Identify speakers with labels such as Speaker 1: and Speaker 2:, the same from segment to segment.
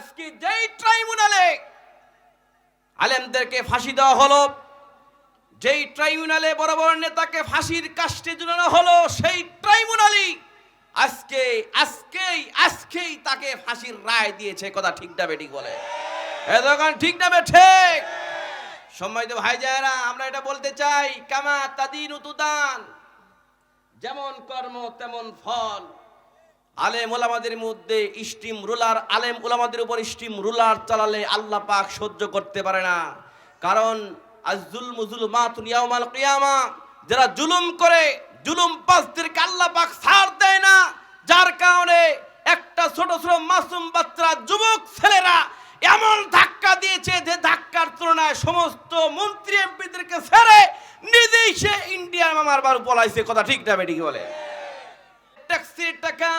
Speaker 1: আজকে যেই ট্রাইব্যুনালে আলেমদেরকে ফাঁসি দেওয়া হলো, যেই ট্রাইব্যুনালে বড় বড় নেতাকে ফাঁসির কাস্টে ঝুলানো হলো, সেই ট্রাইব্যুনালই আজকে, আজকেই আজকেই তাকে ফাঁসির রায় দিয়েছে। কথা ঠিক না বেঠিক বলে। এ দোকান ঠিক না ঠিক? সম্মানিত ভাই যারা আমরা এটা বলতে চাই, কামা তাদিন উতুদান যেমন কর্ম তেমন ফল। আলেম ওলামাদের মধ্যে স্টিম রুলার, আলেম ওলামাদের উপর স্টিম রুলার চালালে আল্লাহ পাক সহ্য করতে পারে না। কারণ আজুল মুজুল মাতুন ইয়াউমাল কিয়ামা, যারা জুলুম করে, জুলুম পাসদেরকে আল্লাহ পাক ছাড় দেয় না। যার কারণে একটা ছোট ছোট মাসুম বাচ্চা, যুবক ছেলেরা এমন ধাক্কা দিয়েছে যে ধাক্কার তুলনায় সমস্ত মন্ত্রী এমপিদেরকে ছেড়ে নিজেই সে ইন্ডিয়ার মামার বারু পলাইছে। কথা ঠিক না বলে? ট্যাক্সির টাকা,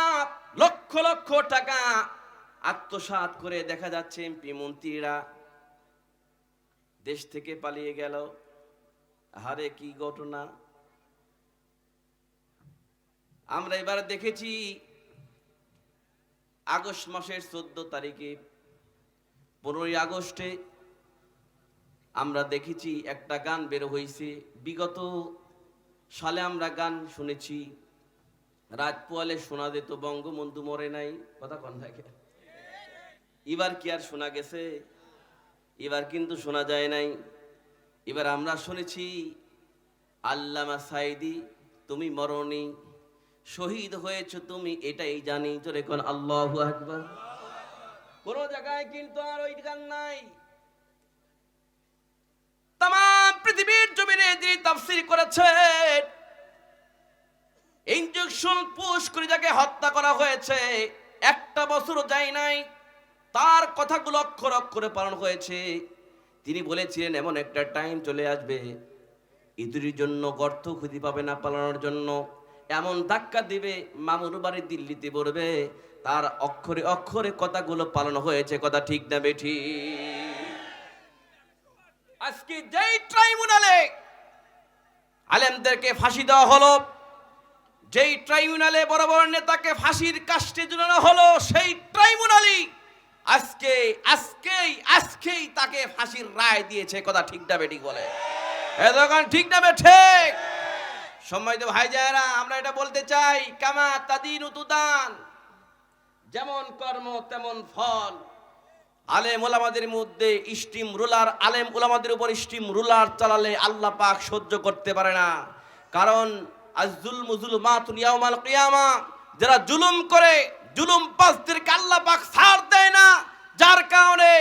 Speaker 1: লক্ষ লক্ষ টাকা আত্মসাৎ করে দেখা যাচ্ছে এমপি মন্ত্রীরা। দেশ থেকে পালিয়ে গেল। হারে কি ঘটনা? আমরা এবার দেখেছি, আগস্ট মাসের চোদ্দ তারিখে, পনেরোই আগস্টে আমরা দেখেছি একটা গান বের হয়েছে। বিগত সালে আমরা গান শুনেছি। রাত পোয়ালে শোনা যেত বঙ্গবন্ধু মরে নাই। কথা কন থাকে এবার কি আর শোনা গেছে? এবার কিন্তু শোনা যায় নাই। এবার আমরা শুনেছি, আল্লামা সাইদি তুমি মরণি শহীদ হয়েছ তুমি, এটাই জানি। জোরে কোন, আল্লাহ আকবার। কোন জায়গায় কিন্তু আর ওই গান নাই। তাম পৃথিবীর জমিনে যিনি তাফসির করেছেন ইঞ্জেকশন পুশ করে যাকে হত্যা করা হয়েছে, একটা বছরও যায় নাই, তার কথাগুলো অক্ষর অক্ষরে পালন হয়েছে। তিনি বলেছিলেন, এমন একটা টাইম চলে আসবে, ইঁদুরির জন্য গর্ত খুঁজে পাবে না পালানোর জন্য। এমন ধাক্কা দিবে, মামুর বাড়ি দিল্লিতে পড়বে। তার অক্ষরে অক্ষরে কথাগুলো পালন হয়েছে, কথা ঠিক না বেঠি। আজকে যেই ট্রাইব্যুনালে আলেমদেরকে ফাঁসি দেওয়া হলো যেই ট্রাইব্যুনালে বড় বড় নেতাকে ফাঁসির কাস্টে ঝুলানো হলো, সেই ট্রাইব্যুনালই আজকে, আজকেই আজকেই তাকে ফাঁসির রায় দিয়েছে কথা ঠিক না বেঠিক বলে। দোকান, ঠিক না ঠিক? সম্মানিত ভাই যারা আমরা এটা বলতে চাই, কামা তাদিন উতুদান যেমন কর্ম, তেমন ফল। আলেম ওলামাদের মধ্যে স্টিম রুলার, আলেম ওলামাদের উপর স্টিম রুলার চালালে আল্লাহ পাক সহ্য করতে পারে না। কারণ আজুল মুজুল মাতুন ইয়াউমাল কিয়ামা যারা জুলুম করে জুলুম পাসদেরকে আল্লাহ পাক ছাড় দেয় না, যার কারণে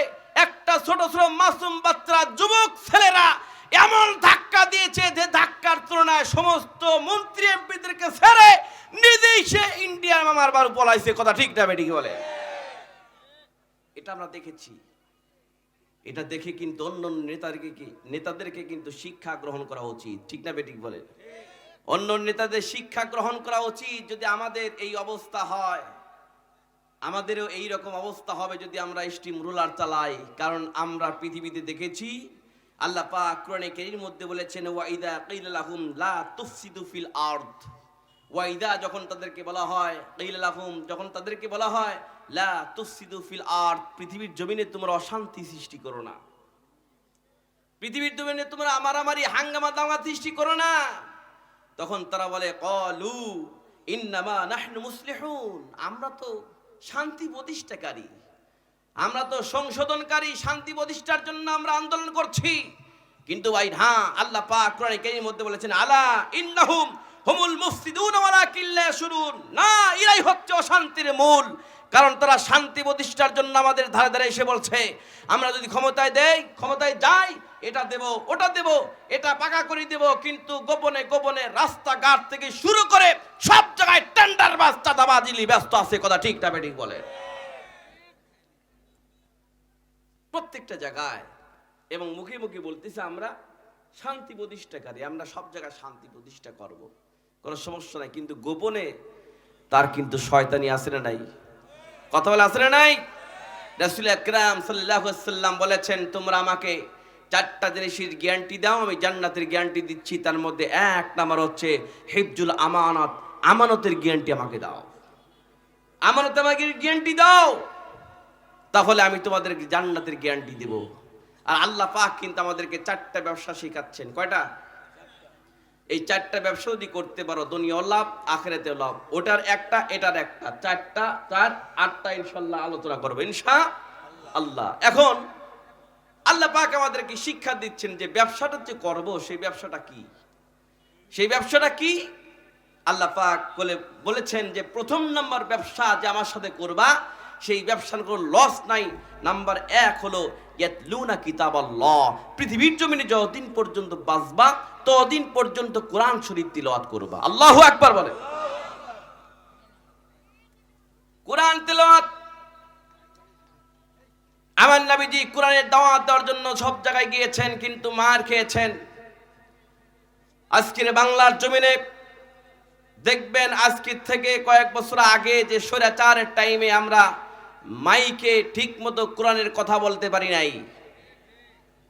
Speaker 1: একটা ছোট ছোট মাসুম বাচ্চা, যুবক ছেলেরা এমন ধাক্কা দিয়েছে যে ধাক্কার তুলনায় সমস্ত মন্ত্রী এমপিদেরকে ছেড়ে নিজেই সে ইন্ডিয়ার মামার বারু পলাইছে। কথা ঠিক না বেটিকে বলে? এটা আমরা দেখেছি। এটা দেখে কিন্তু অন্য অন্য নেতাদেরকে কি নেতাদেরকে কিন্তু শিক্ষা গ্রহণ করা উচিত। ঠিক না বেটিক বলে? অন্য নেতাদের শিক্ষা গ্রহণ করা উচিত যদি আমাদের এই অবস্থা হয়। আমাদেরও এই রকম অবস্থা হবে যদি আমরা স্টিম রুলার চালাই। কারণ আমরা পৃথিবীতে দেখেছি, আল্লাহ পাক কোরআনে কেরির মধ্যে বলেছেন ওয়াইদা কিলা লাহুম লা তুফসিদু ফিল আরদ। ওয়াইদা যখন তাদেরকে বলা হয়, কিলা লাহুম, যখন তাদেরকে বলা হয়, লা তুফসিদু ফিল আরদ, পৃথিবীর জমিনে তোমরা অশান্তি সৃষ্টি করো না। পৃথিবীর জমিনে তোমরা আমারামারি হাঙ্গামা, দাঙ্গা সৃষ্টি করো না। তখন তারা বলে, কলু ইন্নামা নাহনু মুসলিহুন। আমরা তো শান্তি প্রতিষ্ঠাকারী। আমরা তো সংশোধনকারী, শান্তি প্রতিষ্ঠার জন্য আমরা আন্দোলন করছি। কিন্তু ভাই হ্যাঁ আল্লাহ পাক কোরআনে কারীমের মধ্যে বলেছেন, আলা ইন্নাহুম হুমুল মুফসিদুন ওয়ালা কিল্লা শুরুন না, এরাই হচ্ছে অশান্তির মূল। কারণ তারা শান্তি প্রতিষ্ঠার জন্য আমাদের ধারে ধারে এসে বলছে, আমরা যদি ক্ষমতায় দেই, ক্ষমতায় যাই, এটা দেব, ওটা দেব, এটা পাকা করে দেব, কিন্তু গোপনে গোপনে রাস্তাঘাট থেকে শুরু করে সব জায়গায় টেন্ডার বাস চাঁদাবাজিলি ব্যস্ত আছে, কথা ঠিক না বেঠিক বলে। প্রত্যেকটা জায়গায় এবং মুখে মুখে বলতেছে, আমরা শান্তি প্রতিষ্ঠাকারী, আমরা সব জায়গায় শান্তি প্রতিষ্ঠা করব, কোনো সমস্যা নাই। কিন্তু গোপনে তার কিন্তু শয়তানি আছে না নাই? কথা বলে আসলে নাই? রাসুল আকরাম সাল্লাম বলেছেন, তোমরা আমাকে চারটা জিনিসের গ্যারান্টি দাও, আমি জান্নাতের গ্যারান্টি দিচ্ছি। তার মধ্যে এক নাম্বার হচ্ছে হিফজুল আমানত। আমানতের গ্যারান্টি আমাকে দাও। আমানত আমাকে গ্যারান্টি দাও। তাহলে আমি তোমাদেরকে জান্নাতের গ্যারান্টি দেব। আর আল্লাহ পাক কিন্তু আমাদেরকে চারটা ব্যবসা শেখাচ্ছেন। কয়টা? এই চারটা ব্যবসা যদি করতে পারো দুনিয়া লাভ আখেরাতে লাভ, ওটার একটা, এটার একটা, চারটা, চার, আটটা ইনশাল্লাহ আলোচনা করব ইনশা আল্লাহ। এখন, আল্লাহ পাক আমাদেরকে শিক্ষা দিচ্ছেন যে ব্যবসাটা যে করব, সেই ব্যবসাটা কি? সেই ব্যবসাটা কি? আল্লাহ পাক বলে, বলেছেন যে প্রথম নাম্বার ব্যবসা যে আমার সাথে করবা, সেই ব্যবসার কোনো লস নাই। নাম্বার এক হলো ইয়াতলুনা কিতাব পৃথিবীর জমিনে যতদিন পর্যন্ত বাঁচবা, ততদিন পর্যন্ত কোরআন শরীফ তিলাওয়াত করবা। আল্লাহু আকবার বলে কোরআন তিলাওয়াত আমার নবীজি কোরআনের দাওয়াত দেওয়ার জন্য সব জায়গায় গিয়েছেন, কিন্তু মার খেয়েছেন। আজকের বাংলার জমিনে দেখবেন আজকের থেকে কয়েক বছর আগে যে স্বৈরাচারের টাইমে আমরা মাইকে ঠিক মতো কোরআনের কথা বলতে পারি নাই।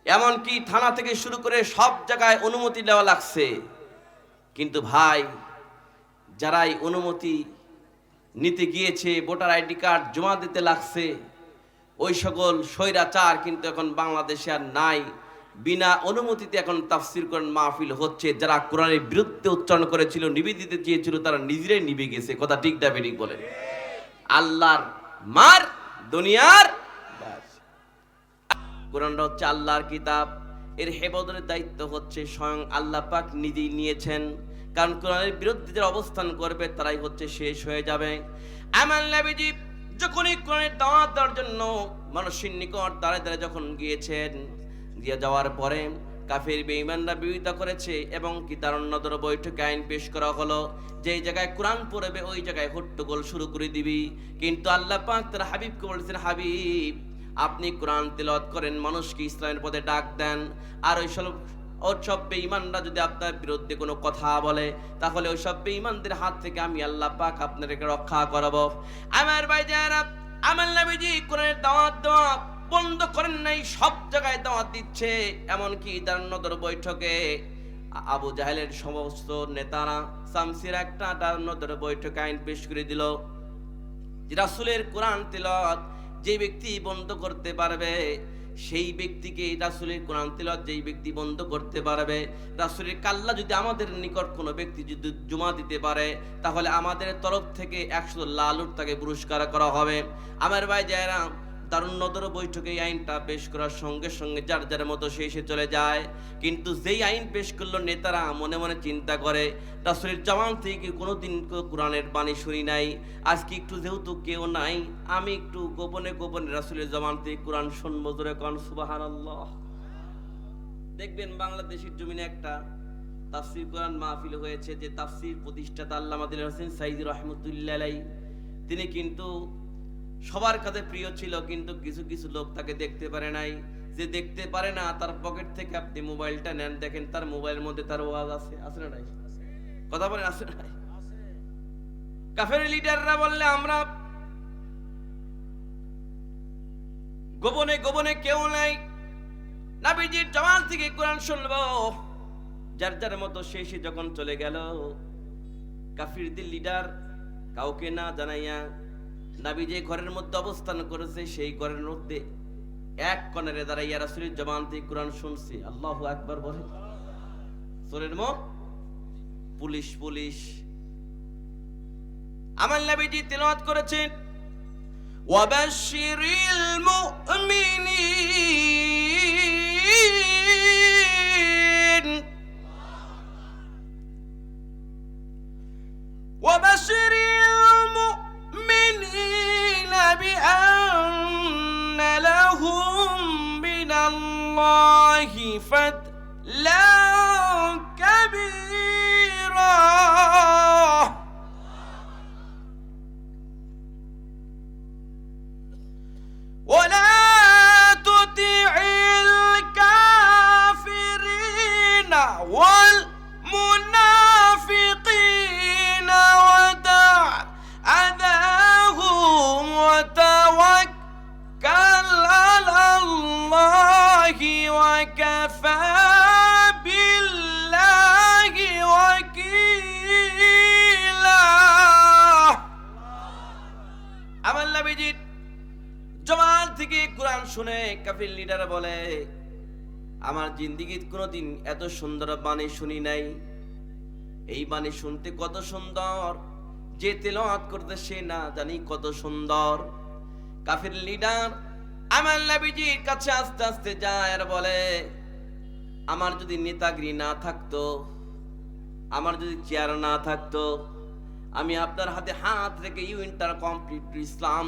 Speaker 1: এমনকি থানা থেকে শুরু করে সব জায়গায় অনুমতি দেওয়া লাগছে। কিন্তু ভাই, যারাই অনুমতি নিতে গিয়েছে, ভোটার আইডি কার্ড জমা দিতে লাগছে, ওই সকল স্বৈরাচার কিন্তু এখন বাংলাদেশে আর নাই। বিনা অনুমতিতে এখন তাফসির করেন মাহফিল হচ্ছে। যারা কোরআনের বিরুদ্ধে উচ্চারণ করেছিল নিবে দিতে চেয়েছিল, তারা নিজেরাই নিবে গেছে। কথা ঠিক দাবি ঠিক বলে আল্লাহর মার দুনিয়ার। কোরআনটা হচ্ছে আল্লাহর কিতাব। এর হেফাজতের দায়িত্ব হচ্ছে স্বয়ং আল্লাহ পাক নিজেই নিয়েছেন। কারণ কোরআনের বিরুদ্ধে যারা অবস্থান করবে, তারাই হচ্ছে শেষ হয়ে যাবে। আমার নবীজি যখনই কোরআনের দাওয়াত দেওয়ার জন্য মানুষের নিকট দাঁড়ে দাঁড়ে যখন গিয়েছেন দিয়ে যাওয়ার পরে কাফের বেঈমানরা বিরোধিতা করেছে এবং কি তার অন্যদের বৈঠকে আইন পেশ করা হলো। যেই জায়গায় কোরআন পড়বে, ওই জায়গায় হট্টগোল শুরু করে দিবি। কিন্তু আল্লাহ পাক তার হাবিবকে বলেছেন, হাবিব, আপনি কোরআন তেলাওয়াত করেন, মানুষকে ইসলামের পথে ডাক দেন। আর ওই সব ওর সব বেঈমানরা যদি আপনার বিরুদ্ধে কোনো কথা বলে, তাহলে ওই সব বেঈমানদের হাত থেকে আমি আল্লাহ পাক আপনাদেরকে রক্ষা করাবো। আমার ভাই যারা আমার নবীজি কোরআনের দাওয়াত দেওয়া বন্ধ করেন নাই, সব জায়গায় দাওয়াত দিচ্ছে। এমনকি দারুণদর বৈঠকে আবু জাহেলের সমস্ত নেতারা শামসির একটা দারুণদর বৈঠকে আইন পেশ করে দিল। রাসুলের কোরআন তেলাওয়াত যে ব্যক্তি বন্ধ করতে পারবে, সেই ব্যক্তিকে রাসূলের কোরআন তেলাওয়াত যেই ব্যক্তি বন্ধ করতে পারবে, রাসুলের কাল্লা যদি আমাদের নিকট কোনো ব্যক্তি যদি জমা দিতে পারে, তাহলে আমাদের তরফ থেকে একশো লালুর তাকে পুরস্কার করা হবে। আমার ভাই জয়রাম দারুণ নদর বৈঠকে এই আইনটা পেশ করার সঙ্গে সঙ্গে যার যার মতো সে এসে চলে যায়। কিন্তু যেই আইন পেশ করল নেতারা মনে মনে চিন্তা করে, রাসুলের জবান থেকে কোনোদিন কেউ কোরআনের বাণী শুনি নাই। আজকে একটু যেহেতু কেউ নাই, আমি একটু গোপনে গোপনে রাসূলের জবান থেকে কোরআন শুনব জোরে কন, সুবহানাল্লাহ। দেখবেন বাংলাদেশের জমিনে একটা তাফসির কোরআন মাহফিল হয়েছে, যে তাফসির প্রতিষ্ঠাতা আল্লাহ দিল হোসেন সাইদি রহমতুল্লাহ তিনি কিন্তু সবার কাছে প্রিয় ছিল, কিন্তু কিছু কিছু লোক তাকে দেখতে পারে নাই। যে দেখতে পারে না, তার পকেট থেকে আপনি মোবাইলটা নেন। দেখেন, তার মোবাইলের মধ্যে তার ওয়াজ আছে আছে না নাই? কথা বলেন, আছে না নাই? কাফের লিডাররা বললে, আমরা গোপনে গোপনে কেউ নাই। নাবিজির জওয়ান থেকে কোরআন শুনব। যার যার মতো শেষে যখন চলে গেল, কাফিরদের লিডার কাউকে না জানাইয়া নাবি যে ঘরের মধ্যে অবস্থান করেছে, সেই ঘরের মধ্যে এক কনারে দাঁড়াইয়া ইয়া রাসুলের জবান থেকে কোরআন শুনছে। আল্লাহ একবার বলে সোরের মো পুলিশ পুলিশ। আমার নাবিজি তেলাওয়াত করেছেন, ওয়াবাশশিরিল মুমিনিন। ওয়াবাশশিরিল بأن لهم من الله فضلا كبيرا. শুনে কাফির লিডার বলে, আমার জিন্দিগির কোনোদিন এত সুন্দর বাণী শুনি নাই। এই বাণী শুনতে কত সুন্দর, যে তেলাওয়াত করতে সে না জানি কত সুন্দর। কাফির লিডার আমার নবীজির কাছে আস্তে আস্তে যায় আর বলে, আমার যদি নেতাগিরি না থাকতো, আমার যদি চেয়ার না থাকতো, আমি আপনার হাতে হাত রেখে ইউ ইন্টার কমপ্লিট ইসলাম